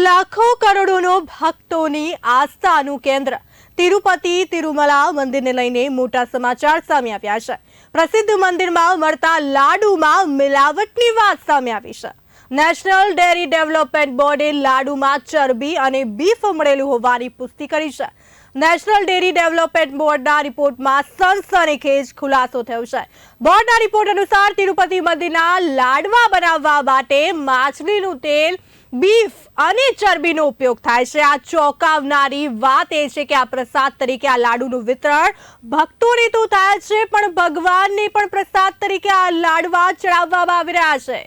લાખો કરોડોનો ભક્તોની આસ્થાનું કેન્દ્ર. તિરુપતિ, તિરુમલા મંદિરને લઈને મોટા સમાચાર સામે આવ્યા છે. પ્રસિદ્ધ મંદિરમાં મળતા લાડુમાં મિલાવટની વાત સામે આવી છે. નેશનલ ડેરી ડેવલપમેન્ટ બોર્ડે લાડુમાં ચરબી અને બીફ મળેલું હોવાની પુષ્ટિ કરી છે. નેશનલ ડેરી ડેવલપમેન્ટ બોર્ડના રિપોર્ટમાં સનસનીખેજ ખુલાસો થયો છે. બોર્ડના રિપોર્ટ અનુસાર તિરુપતિ મંદિરના લાડવા બનાવવા માટે માછલીનું તેલ બીફ અને ચરબીનો ઉપયોગ થાય છે. આ ચોંકાવનારી વાત એ છે કે આ પ્રસાદ તરીકે આ લાડુનું વિતરણ ભક્તોને તો થાય છે, પણ ભગવાનને પણ પ્રસાદ તરીકે આ લાડવા ચડાવવામાં આવી રહ્યા છે.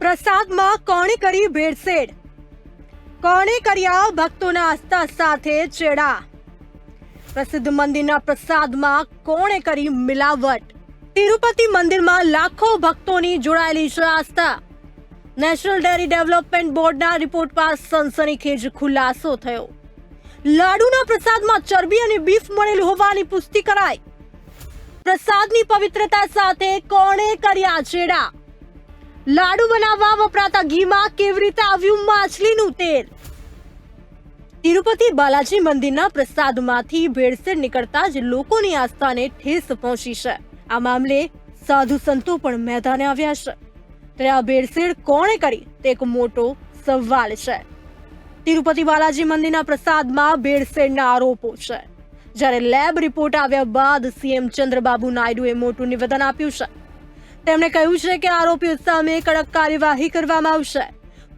પ્રસાદમાં કોણે કરી ભેળસેળ કોણે કર્યા ભક્તોના આસ્થા સાથે ચેડા. પ્રસિદ્ધ મંદિરના પ્રસાદમાં કોણે કરી મિલાવટ? તિરુપતિ મંદિરમાં લાખો ભક્તોની જોડાયેલી છે આસ્થા. નેશનલ ડેરી ડેવલપમેન્ટ બોર્ડના રિપોર્ટ પર સનસનીખેજ ખુલાસો થયો. લાડુના પ્રસાદમાં ચરબી અને બીફ મળેલું હોવાની પુષ્ટિ કરાઈ. પ્રસાદની પવિત્રતા સાથે કોણે કર્યા ચેડા? લાડુ બનાવવા વપરાતા ઘીમાં કેવી રીતે આવ્યું માછલીનું તેલ? તિરુપતિ બાલાજી મંદિરના પ્રસાદમાંથી ભેળસેળ નીકળતા જ લોકોની આસ્થાને ઠેસ પહોંચી છે. આ મામલે સાધુ સંતો પણ મેદાને આવ્યા છે. ત્યારે આ ભેળસેળ કોણે કરી? તે એક મોટો સવાલ છે. તિરુપતિ બાલાજી મંદિરના પ્રસાદમાં ભેળસેળના આરોપો છે. જ્યારે લેબ રિપોર્ટ આવ્યા બાદ સીએમ ચંદ્રબાબુ નાયડુએ મોટું નિવેદન આપ્યું છે. તેમણે કહ્યું છે કે આરોપીઓ સામે કડક કાર્યવાહી કરવામાં આવશે.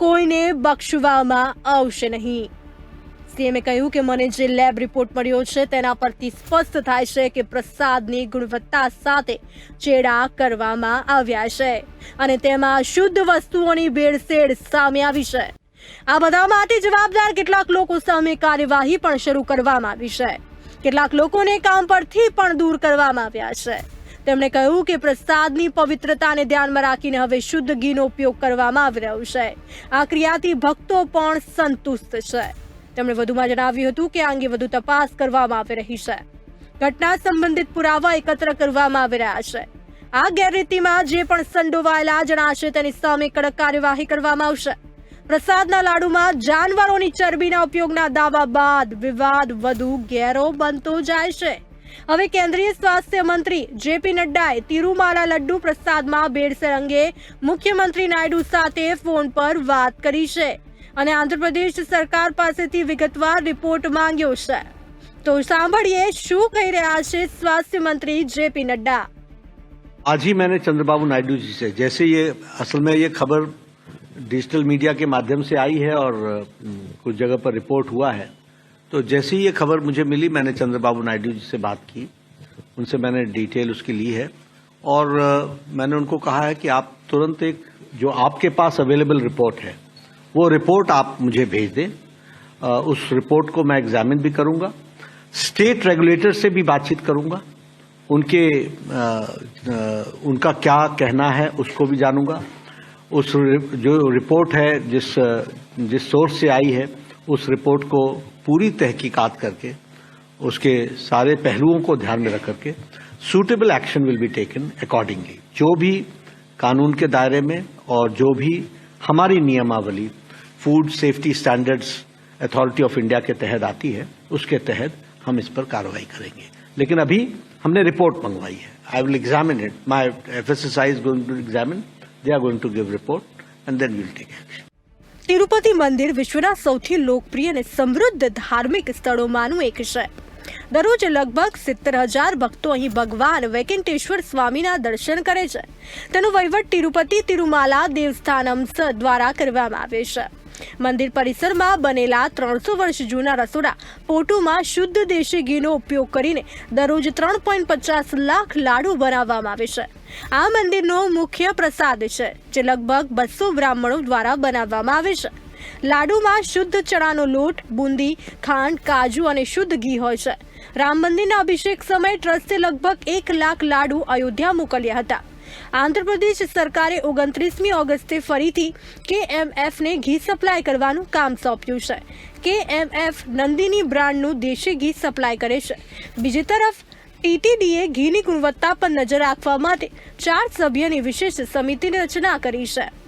કોઈને બક્ષવામાં આવશે નહીં. સીએમએ કહ્યું કે મને જે લેબ રિપોર્ટ મળ્યો છે તેના પરથી સ્પષ્ટ થાય છે કે પ્રસાદની ગુણવત્તા સાથે ચેડા કરવામાં આવ્યા છે અને તેમાં શુદ્ધ વસ્તુઓની ભેળસેળ સામે આવી છે. આ બધા માટે જવાબદાર કેટલાક લોકો સામે કાર્યવાહી પણ શરૂ કરવામાં આવી છે. કેટલાક લોકોને કામ પરથી પણ દૂર કરવામાં આવ્યા છે. તેમણે કહ્યું કે પ્રસાદની પવિત્રતાને ધ્યાનમાં રાખીને હવે શુદ્ધ ઘીનો ઉપયોગ કરવામાં આવી રહ્યો છે. આ ક્રિયાથી ભક્તો પણ સંતુષ્ટ છે. તેમણે વધુમાં જણાવ્યું હતું કે આ અંગે વધુ તપાસ કરવામાં આવી રહી છે. ઘટના સંબંધિત પુરાવા એકત્ર કરવામાં આવી રહ્યા છે. આ ગેરરીતિમાં જે પણ સંડોવાયેલા જણાશે તેની સામે કડક કાર્યવાહી કરવામાં આવશે. પ્રસાદના લાડુમાં જાનવરોની ચરબીના ઉપયોગના દાવા બાદ વિવાદ વધુ ઘેરો બનતો જાય છે. હવે કેન્દ્રીય સ્વાસ્થ્ય મંત્રી જેપી નડ્ડાએ તિરુમાલા લડ્ડુ પ્રસાદમાં ભેળસેળ અંગે મુખ્યમંત્રી નાયડુ સાથે ફોન પર વાત કરી છે અને આંધ્રપ્રદેશ સરકાર પાસેથી વિગતવાર રિપોર્ટ માંગ્યો છે તો સાંભળીએ શું કહી રહ્યા છે સ્વાસ્થ્ય મંત્રી જેપી નડ્ડા आज ही मैंने चंद्रबाबू नायडू जी से जैसे ये असल में ये खबर डिजिटल मीडिया के माध्यम से आई है और अम, कुछ जगह पर रिपोर्ट हुआ है तो जैसे ही ये खबर मुझे मिली मैंने चंद्रबाबू नायडू जी से बात की। उनसे मैंने डिटेल उसकी ली है और मैंने उनको कहा है कि आप तुरंत एक जो आपके पास अवेलेबल रिपोर्ट है वो रिपोर्ट आप मुझे भेज दें। उस रिपोर्ट को मैं एग्जामिन भी करूँगा स्टेट रेगुलेटर से भी बातचीत करूँगा उनके अ, अ, उनका क्या कहना है उसको भी जानूँगा। उस जो रिपोर्ट है जिस जिस सोर्स से आई है उस रिपोर्ट को पूरी तहकीकात करके, उसके सारे पहलुओं को ध्यान में रख करके suitable action will be taken accordingly जो भी कानून के दायरे में और जो भी हमारी नियमावली food safety standards authority of India के तहत आती है, उसके तहत हम इस पर कार्रवाई करेंगे। लेकिन अभी हमने रिपोर्ट मंगवाई है। I will examine it my F S S I is going to examine they are going to give report and then will take action Tirupati મંદિર વિશ્વના સૌથી લોકપ્રિય અને સમૃદ્ધ ધાર્મિક સ્થળોમાંનું એક છે. દરરોજ લગભગ સિત્તેર હજાર ભક્તો અહીં ભગવાન વૈકુંઠેશ્વર સ્વામીના દર્શન કરે છે. તેનો વહીવટ તિરુપતિ તિરુમાલા દેવસ્થાનમ દ્વારા કરવામાં આવે છે. મંદિર પરિસરમાં બનેલા ત્રણસો વર્ષ જૂના રસોડા, પોટુમાં શુદ્ધ દેશી ઘીનો ઉપયોગ કરીને દરરોજ ત્રણ પોઈન્ટ પચાસ લાખ લાડુ બનાવવામાં આવે છે. આ મંદિરનો મુખ્ય પ્રસાદ છે, જે લગભગ બસો બ્રાહ્મણો દ્વારા બનાવવામાં આવે છે. લાડુમાં શુદ્ધ ચણાનો લોટ, બુંદી, ખાંડ, કાજુ અને શુદ્ધ ઘી હોય છે. રામ મંદિરના અભિષેક સમયે ટ્રસ્ટે લગભગ એક લાખ લાડુ અયોધ્યા મોકલ્યા હતા. આંધ્રપ્રદેશ સરકારે ઓગણત્રીસમી ઓગસ્ટે ફરીથી કેએમએફને ઘી સપ્લાય કરવાનું કામ સોંપ્યું છે. કેએમએફ નંદિની બ્રાન્ડનું દેશી ઘી સપ્લાય કરે છે. બીજી તરફ ટીટીડીએ ઘીની ગુણવત્તા પર નજર રાખવા માટે ચાર સભ્યની વિશેષ સમિતિની રચના કરી છે.